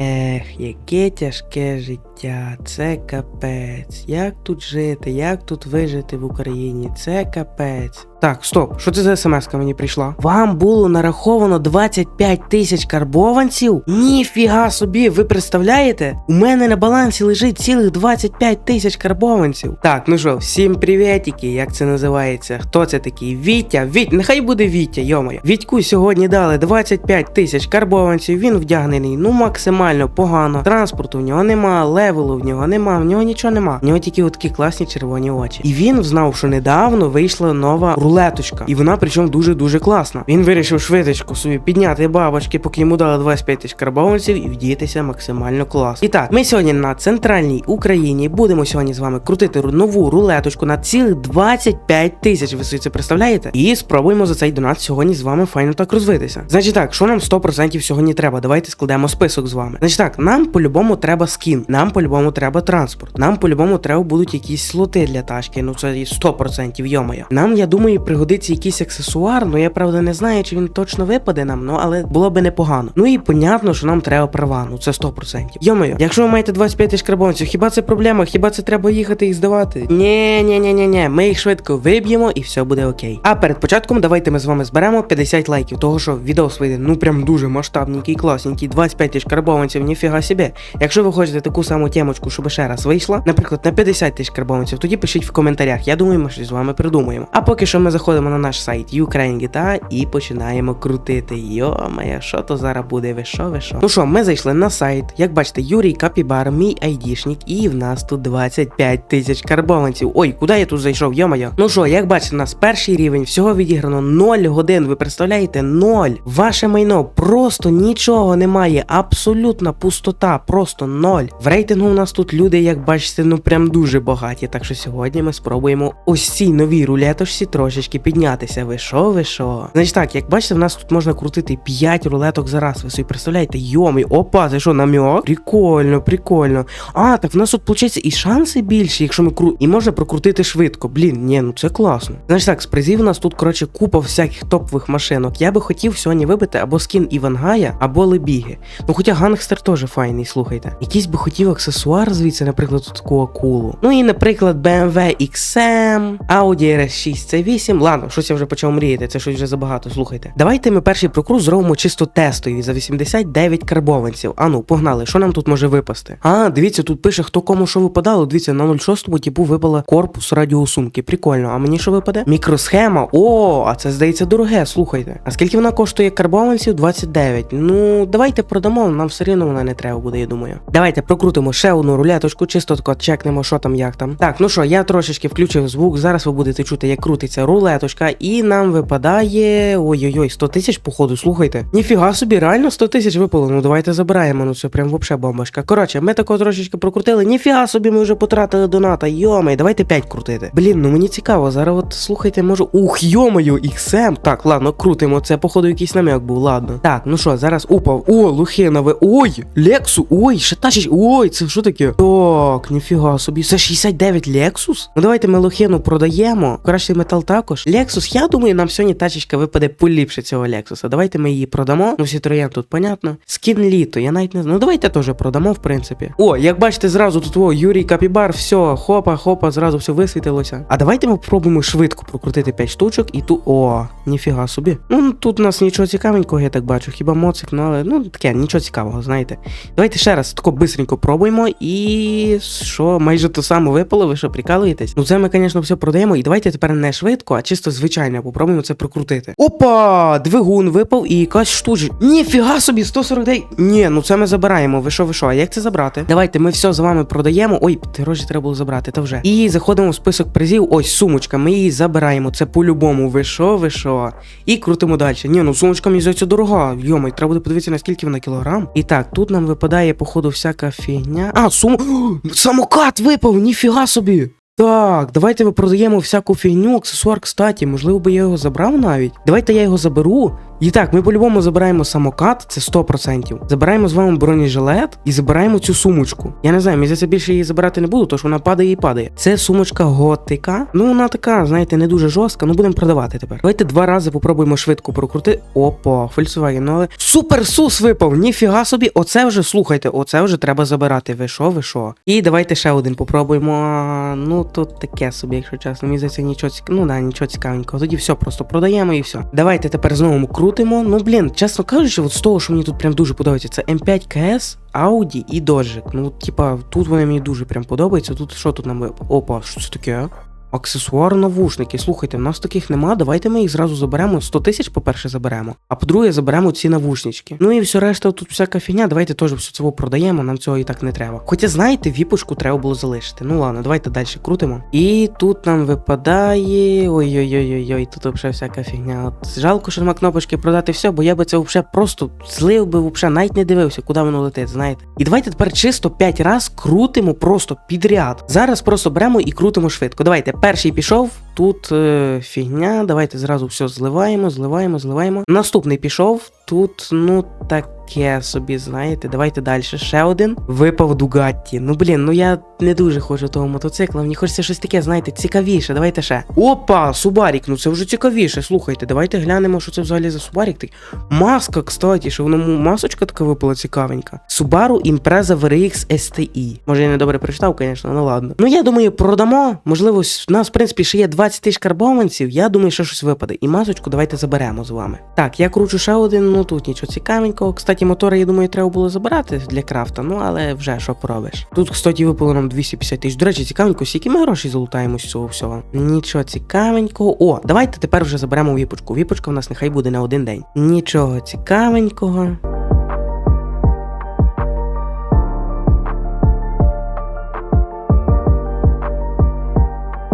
Ех, яке тяжке життя, це капець. Як тут жити, як тут вижити в Україні? Це капець. Так, стоп, що це за смс мені прийшла? Вам було нараховано 25 тисяч карбованців? Ніфіга собі, ви представляєте? У мене на балансі лежить цілих 25 тисяч карбованців. Так, ну що, всім привітики, як це називається? Хто це такий? Вітя, Віть, нехай буде Вітя, йомоє. Вітьку сьогодні дали 25 тисяч карбованців, він вдягнений, ну максимально погано. Транспорту в нього нема, левелу в нього нема, в нього нічого нема. В нього тільки отакі класні червоні очі. І він знав, що недавно вийшла нова рулеточка, і вона причому дуже-дуже класна. Він вирішив швидко собі підняти бабочки, поки йому дали 25 тисяч карбованців і вдітися максимально класно. І так, ми сьогодні на центральній Україні будемо сьогодні з вами крутити нову рулеточку на цілих 25 тисяч. Ви собі це представляєте? І спробуємо за цей донат сьогодні з вами файно так розвитися. Значить так, що нам 100% сьогодні треба? Давайте складемо список з вами. Значить так, нам по-любому треба скін, нам по-любому треба транспорт, нам по-любому треба будуть якісь слоти для тачки. Ну це і 100% йомоя. Нам, я думаю, пригодиться якийсь аксесуар. Ну я правда не знаю, чи він точно випаде нам, ну але було би непогано. Ну і понятно, що нам треба права. Ну це 100%. Йомоя, якщо ви маєте 25 тисяч карбонців, хіба це проблема? Хіба це треба їхати їх здавати? Ні, ні, ні, ні, ні. Ми їх швидко виб'ємо і все буде окей. А перед початком давайте ми з вами зберемо 50 лайків, того що відео вийде ну прям дуже масштабненький, класненький, 25 тисяч карбованців, ніфіга собі. Якщо ви хочете таку саму темочку, щоб ще раз вийшла, наприклад, на 50 тисяч карбованців, тоді пишіть в коментарях. Я думаю, ми щось з вами придумаємо. А поки що ми заходимо на наш сайт Ukraine GTA і починаємо крутити. Йо-моє, що то зараз буде? Ви що, ви що? Ну що, ми зайшли на сайт. Як бачите, Юрій Капібар, мій айдішник, і в нас тут 25 тисяч карбованців. Ой, куди я тут зайшов? Йо-моє. Ну що, як бачите, у нас перший рівень, всього відіграно 0 годин. Ви представляєте? 0. Ваше майно просто нічого немає. Абсолютна пустота, просто 0. В рейтингу у нас тут люди, як бачите, ну прям дуже багаті. Так що сьогодні ми спробуємо ось цій новій рулеточці трошечки піднятися. Ви що, ви що? Значить так, як бачите, в нас тут можна крутити 5 рулеток за раз. Ви собі представляєте? Йомий, опа, це що, намьок? Прикольно, прикольно. А, так в нас тут виходить і шанси більші, якщо ми кру. І можна прокрутити швидко. Блін, ні, ну це класно. Значить так, з призів у нас тут, коротше, купа всяких топових машинок. Я би хотів сьогодні вибити або скін Івангая, або Лебіги. Ну хоча гангстер теж файний, слухайте. Якийсь би хотів аксесуар звідси, наприклад, тут таку акулу. Ну і, наприклад, BMW XM, Audi RS6 C8. Ладно, щось я вже почав мріяти, це щось вже забагато, слухайте. Давайте ми перший прокрут зробимо чисто тестовий за 89 карбованців. Ану, погнали, що нам тут може випасти? А, дивіться, тут пише, хто кому що випадало. Дивіться, на 06-му типу випала корпус радіосумки. Прикольно. А мені що випаде? Мікросхема. О, а це здається дороге, слухайте. А скільки вона коштує карбованців? 29. Ну, давайте продамо, нам все рівно вона не треба буде, я думаю. Давайте прокрутимо ще одну рулеточку, чисто чекнемо, що там, як там. Так, ну що, я трошечки включив звук. Зараз ви будете чути, як крутиться рулеточка, і нам випадає. Ой-ой-ой, 100 тисяч, походу, слухайте. Ніфіга собі, реально 100 тисяч випало. Ну давайте забираємо. Ну це прям вообще бомбочка. Коротше, ми тако трошечки прокрутили. Ніфіга собі, ми вже потратили доната. Йомай, давайте 5 крутити. Блін, ну мені цікаво. Зараз от слухайте, можу. Ух, йомаю, XM. Так, ладно, крутимо. Це, походу, якийсь намек був, ладно. Так, ну що, зараз упав. О, лухинове. Ой, Лексу. Ой, ще тащить. Ой, це що таке? Так, ніфіга собі. Це 69 Lexus? Ну давайте ми лохину продаємо. Кращий метал також. Lexus, я думаю, нам сьогодні тачечка випаде поліпше цього Lexus. Давайте ми її продамо. Ну, Citroen тут понятно. Скін літо, я навіть не знаю. Ну давайте теж продамо, в принципі. О, як бачите, зразу тут о, Юрій Капібар, все, хопа, хопа, зразу все висвітилося. А давайте ми спробуємо швидко прокрутити 5 штучок і ту. О, ніфіга собі. Ну тут у нас нічого цікавенького, я так бачу. Хіба моцик, ну але ну таке, нічого цікавого, знаєте. Давайте ще раз тако бистренько пробуємо. І що, майже то саме випало, ви що прикалуєтесь? Ну це ми, звісно, все продаємо. І давайте тепер не швидко, а чисто звичайно попробуємо це прокрутити. Опа! Двигун випав і якась штучка. Ніфіга собі, 149. Ні, ну це ми забираємо. Ви що, ви що? А як це забрати? Давайте ми все з вами продаємо. Ой, гроші треба було забрати, та вже. І заходимо в список призів. Ось сумочка. Ми її забираємо. Це по-любому. Ви що, ви що? І крутимо далі. Ні, ну сумочка мені здається дорога. Йомай, треба буде подивитися, наскільки вона кілограм. І так, тут нам випадає, походу, всяка фігня. А, сум. Самокат випав, ніфіга собі. Так, давайте ми продаємо всяку фігню, аксесуар, кстати, можливо би я його забрав навіть. Давайте я його заберу І так, ми по-любому забираємо самокат, це 100%. Забираємо з вами бронежилет і забираємо цю сумочку. Я не знаю, мені це більше її забирати не буду, тому що вона падає і падає. Це сумочка готика. Ну вона така, знаєте, не дуже жорстка, ну будемо продавати тепер. Давайте два рази попробуємо швидко прокрути. Опа, Volkswagen, ну але супер сус випав, ніфіга собі. Оце вже слухайте, оце вже треба забирати. Ви що, ви що? І давайте ще один попробуємо. Ну тут таке собі, якщо чесно. Мені здається, нічого цікавого. Ну да, нічого цікавенького. Тоді все просто продаємо і все. Давайте тепер знову крутимо. Ну блін, чесно кажучи, от з того, що мені тут прям дуже подобається, це М5 КС. Audi і Dodge. Ну, типа, тут вони мені дуже прям подобаються. Тут що тут нам? Опа, що це таке? Аксесуар навушники. Слухайте, в нас таких нема. Давайте ми їх зразу заберемо. 100 тисяч, по-перше, заберемо. А по-друге, заберемо ці навушнички. Ну і все решта, тут всяка фігня. Давайте теж все це продаємо, нам цього і так не треба. Хоча, знаєте, віпочку треба було залишити. Ну ладно, давайте далі крутимо. І тут нам випадає. Ой-ой-ой-ой, тут взагалі всяка фігня. От жалко, що нема кнопочки продати все, бо я би це взагалі просто злив би, взагалі навіть не дивився, куди воно летить, знаєте. І давайте тепер чисто 5 раз крутимо просто підряд. Зараз просто беремо і крутимо швидко. Давайте, перший пішов, тут е, фігня. Давайте зразу все зливаємо, зливаємо, зливаємо. Наступний пішов, тут, ну таке собі, знаєте. Давайте далі. Ще один. Випав Дугатті. Ну блін, ну я не дуже хочу того мотоцикла. Мені хочеться щось таке, знаєте, цікавіше. Давайте ще. Опа, Субарік, ну це вже цікавіше. Слухайте, давайте глянемо, що це взагалі за Субарік. такий. Маска, кстати, що воно масочка така випала цікавенька. Subaru Impreza VRX STI. Може я не добре прочитав, звісно, ну ладно. Ну я думаю, продамо. Можливо, в нас, в принципі, ще є 20 тисяч карбованців. Я думаю, що щось випаде. І масочку давайте заберемо з вами. Так, я кручу ще один, ну тут нічого цікавенького. Кстати, мотори, я думаю, треба було забирати для крафта, ну але вже що поробиш. Тут, кстати, випало нам 250 тисяч. До речі, цікавенько, скільки ми грошей залутаємо з цього всього. Нічого цікавенького. О, давайте тепер вже заберемо віпочку. Віпочка в нас нехай буде на один день. Нічого цікавенького.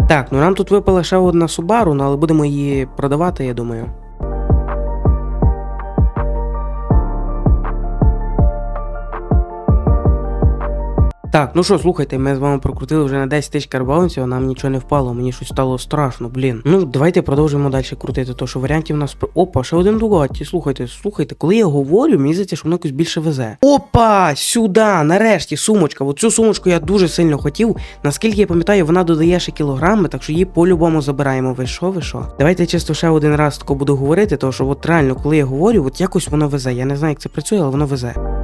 Так, ну нам тут випала ще одна Subaru, ну але будемо її продавати, я думаю. Так, ну що, слухайте, ми з вами прокрутили вже на 10 тисяч карбованців, а нам нічого не впало, мені щось стало страшно, блін. Ну, давайте продовжимо далі крутити, то що варіантів у нас. Опа, ще один Дугатті, слухайте, слухайте, коли я говорю, мені здається, що воно якось більше везе. Опа! Сюди, нарешті, сумочка. Оцю сумочку я дуже сильно хотів. Наскільки я пам'ятаю, вона додає ще кілограми, так що її по-любому забираємо. Ви що, ви що? Давайте чисто ще один раз тако буду говорити, тому що от реально, коли я говорю, от якось воно везе. Я не знаю, як це працює, але воно везе.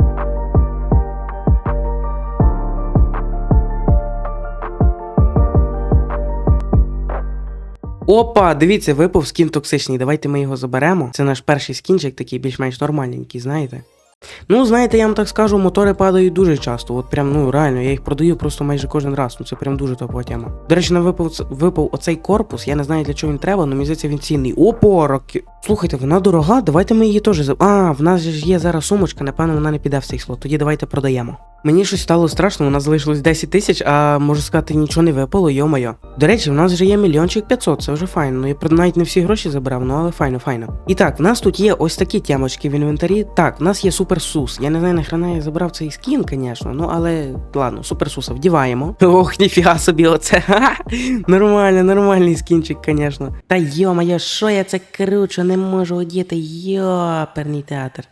Опа, дивіться, випав скін токсичний. Давайте ми його заберемо. Це наш перший скінчик, такий більш-менш нормальненький, знаєте. Ну, знаєте, я вам так скажу, мотори падають дуже часто. От прям, ну реально, я їх продаю просто майже кожен раз. Ну це прям дуже топова тема. До речі, нам випав, випав оцей корпус. Я не знаю для чого він треба, але мені здається він цінний. Опа, роки. Слухайте, вона дорога, давайте ми її теж за. А, в нас же ж є зараз сумочка, напевно, вона не піде в цей слот. Тоді давайте продаємо. Мені щось стало страшно, у нас залишилось 10 тисяч, а можу сказати, нічого не випало, йо-моє. До речі, в нас вже є мільйончик 500, це вже файно. Ну я навіть не всі гроші забрав, ну але файно, файно. І так, в нас тут є ось такі тямочки в інвентарі. Так, в нас є суперсус. Я не знаю, нахрена я забрав цей скін, звісно, ну але ладно, суперсуса вдіваємо. Ох, ніфіга собі, оце. Нормально, нормальний скінчик, звісно. Та йо-моє, що я це кручу, не можу одіти, йоперний театр.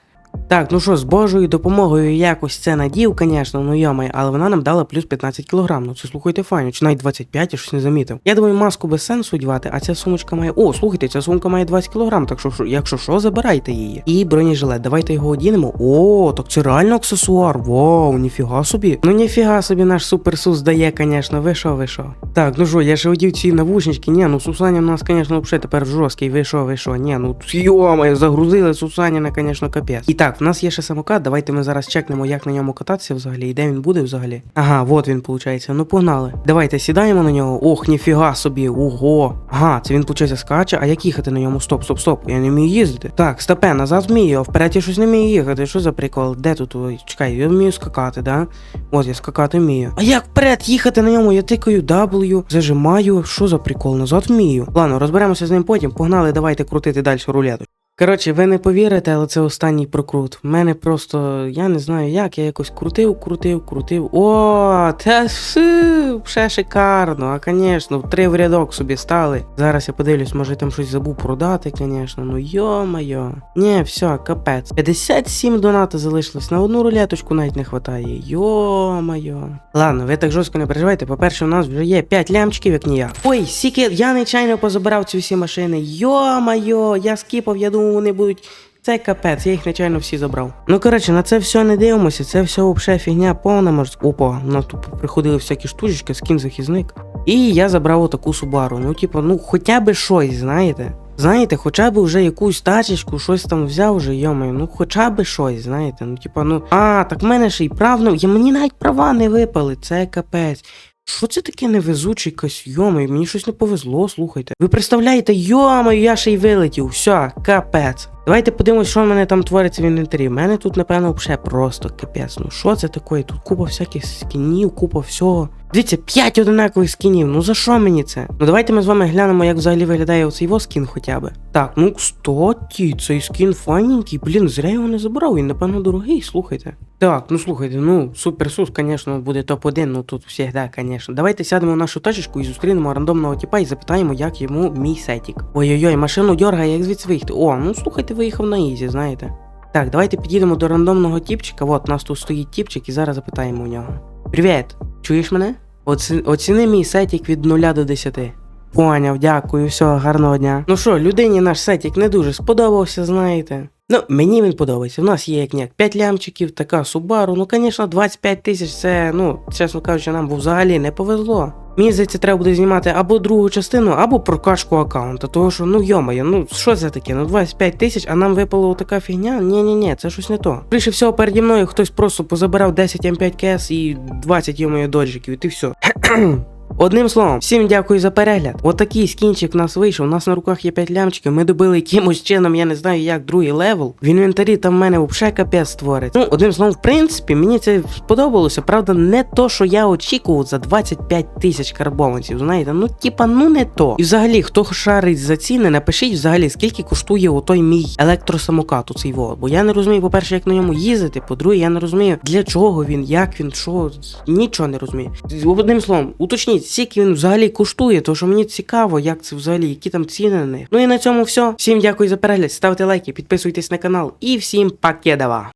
Так, ну що, з Божою допомогою якось це надів, звісно, ну йомай, але вона нам дала плюс 15 кг. Ну це слухайте файно, чи навіть 25, я щось не замітив. Я думаю, маску без сенсу одягати, а ця сумочка має. О, слухайте, ця сумка має 20 кг, так що, що- якщо що, забирайте її. І бронежилет, давайте його одінемо. О, так це реально аксесуар. Вау, ніфіга собі. Ну ніфіга собі наш суперсус дає, звісно, ви що, ви що. Так, ну що, я ще одів ці навушнички. Ні, ну Сусаня в нас, звісно, взагалі тепер жорсткий. Ви що, ви що? Ні, ну йомай, загрузили Сусаніна, звісно, капець. І так, в нас є ще самокат. Давайте ми зараз чекнемо, як на ньому кататися взагалі, і де він буде взагалі. Ага, от він, виходить. Ну погнали. Давайте сідаємо на нього. Ох, ніфіга собі, ого. Ага, це він, виходить, скаче. А як їхати на ньому? Стоп, стоп, стоп. Я не вмію їздити. Так, стопе, назад вмію, а вперед я щось не вмію їхати. Що за прикол? Де тут? Чекай, я вмію скакати, да? От я скакати вмію. А як вперед їхати на ньому? Я тикаю W, зажимаю. Що за прикол? Назад вмію. Ладно, розберемося з ним потім. Погнали, давайте крутити далі рулету. Коротше, ви не повірите, але це останній прокрут. В мене просто, я не знаю як, я якось крутив, крутив, крутив. О, та все, шикарно. А звісно, три в рядок собі стали. Зараз я подивлюсь, може там щось забув продати, звісно. Ну йо-моє. Ні, все, капець. 57 доната залишилось. На одну рулеточку навіть не вистачає. Йо-моє. Ладно, ви так жорстко не переживайте. По-перше, у нас вже є 5 лямчиків, як ніяк. Ой, сіки, я нечайно позабирав ці всі машини. Йо-моє, я скіпав, я думав, вони будуть. Це капець, я їх нечайно всі забрав. Ну коротше, на це все не дивимося, це все взагалі фігня повна може. Опа, нас тут приходили всякі штучки, скін захисник. І я забрав отаку Субару. Ну, типу, ну хоча б щось, знаєте. Знаєте, хоча б вже якусь тачечку, щось там взяв вже, йомаю, ну хоча б щось, знаєте. Ну, типа, ну, а, так мене ще й правно, я мені навіть права не випали, це капець. Що це таке невезучий якось, йомаю, мені щось не повезло, слухайте. Ви представляєте, йомо, я ще й вилетів, все, капець. Давайте подивимось, що в мене там твориться в інвентарі. В мене тут, напевно, взагалі просто капець. Ну що це таке? Тут купа всяких скінів, купа всього. Дивіться, 5 одинакових скінів. Ну за що мені це? Ну давайте ми з вами глянемо, як взагалі виглядає оцей його скін хоча б. Так, ну кстати, цей скін файненький. Блін, зря його не забрав, він, напевно, дорогий, слухайте. Так, ну слухайте, ну суперсус, звісно, буде топ-1, ну тут всегда, звісно. Давайте сядемо в нашу тачечку і зустрінемо рандомного типа і запитаємо, як йому мій сетік. Ой-ой-ой, машину дьоргає, як звідси виїхати. О, ну слухайте, виїхав на ізі, знаєте. Так, давайте підійдемо до рандомного тіпчика. От, у нас тут стоїть тіпчик, і зараз запитаємо у нього. Привіт, чуєш мене? Оці... Оціни мій сетік від 0 до 10. Поняв, дякую, все, гарного дня. Ну що, людині наш сетік не дуже сподобався, знаєте. Ну, мені він подобається. У нас є як ніяк 5 лямчиків, така Subaru. Ну, звісно, 25 тисяч це, ну, чесно кажучи, нам взагалі не повезло. Мені здається, треба буде знімати або другу частину, або прокачку аккаунта. Того що, ну йомає, ну що це таке? Ну 25 тисяч, а нам випала така фігня? ні ні ні це щось не то. Більше всього, переді мною хтось просто позабирав 10 М5 КС і 20 йомає доджиків, і ти все. Одним словом, всім дякую за перегляд. Отакий скінчик в нас вийшов. У нас на руках є 5 лямчиків. Ми добили якимось чином, я не знаю як другий левел. В інвентарі там в мене взагалі капець створить. Ну, одним словом, в принципі, мені це сподобалося. Правда, не то, що я очікував за 25 тисяч карбованців. Знаєте, ну типа, ну не то. І взагалі, хто шарить за ціни, напишіть взагалі, скільки коштує отой мій електросамокат у цей во. Бо я не розумію, по-перше, як на ньому їздити. По-друге, я не розумію, для чого він, як він, що. Нічого не розумію. Одним словом, уточніть, скільки він взагалі коштує, тому що мені цікаво, як це взагалі, які там ціни на них. Ну і на цьому все. Всім дякую за перегляд, ставте лайки, підписуйтесь на канал і всім пакедава.